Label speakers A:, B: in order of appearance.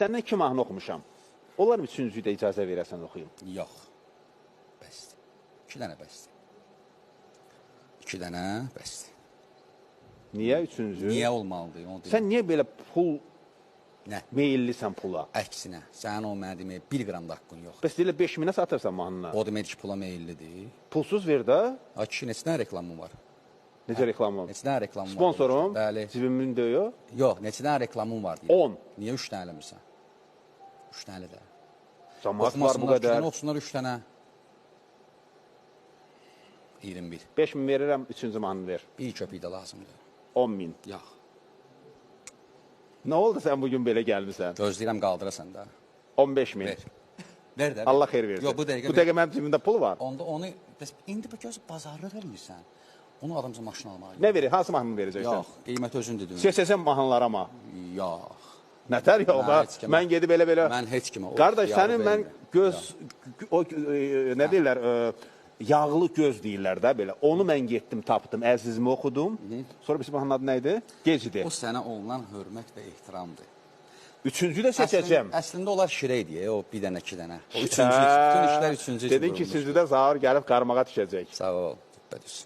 A: səndən iki mahnı oxumuşam. Onlar üçüncüyü də icazə verəsən oxuyum.
B: Yox. Bəsdir. İki dənə bəsdir. İki dənə bəsdir.
A: Niyə üçüncü?
B: Niyə olmalıdır? Onu deyim.
A: Sən niyə belə pul
B: Nə?
A: meyillisən pula?
B: Əksinə, sənin o mənə demək 1 qram da haqqın yox.
A: Bəs elə 5000-ə satırsan mahnını.
B: O demək ki, pula meyillidir.
A: Pulsuz ver də.
B: Ay kişi, neçə dənə reklamın var?
A: Necə reklamı?
B: Neçə dənə reklamın var?
A: Sponsorum
B: Bəli.
A: cibimin döyüyor.
B: Yox, neçə dənə reklamın var deyir.
A: 10.
B: Niyə 3 dənə eləmirsən? 3 dənə də.
A: Cəmaat var bu qədər.
B: dənə oxusunlar 3 dənə. 21.
A: 5000 verirəm, üçüncü mahnı ver.
B: Bir köpük də lazımdır.
A: 10000.
B: Yox.
A: Nə oldu sən bu gün belə gəlmisən?
B: Gözləyirəm qaldırasan da.
A: 15000.
B: Ver. Ver də.
A: Allah xeyir versin.
B: Yox, bu dəqiqə.
A: bu dəqiqə mənim cibimdə pul var.
B: Onda onu bəs indi bu göz bazarlıq eləyirsən. Onu adamca maşın almağa.
A: Nə verir? Hansı mahnını verəcəksən?
B: Yox, qiymət özün dedin.
A: Seçəcəm mahnıları amma.
B: Yox.
A: Nətər yox
B: Mən heç kimə-
A: Mən gedib elə belə.
B: Mən heç kimə o
A: Qardaş,
B: ixtiyarı
A: sənin mən
B: vermirəm.
A: göz o e, nə deyirlər? e, Yağlı göz deyirlər də belə. Onu mən getdim, tapdım, əzizimi oxudum. Sonra bizim mahnının adı nə idi? Gecidir.
B: O sənə olunan hörmət və ehtiramdır.
A: Üçüncü də seçəcəm.
B: Əslində, əslində onlar şirək deyə, o bir dənə, iki dənə. O üçüncü, bütün işlər üçüncü.
A: Dedin ki, üçüncüdə Zahir gəlib qarmağa düşəcək.
B: Sağ ol. Düpbədüz.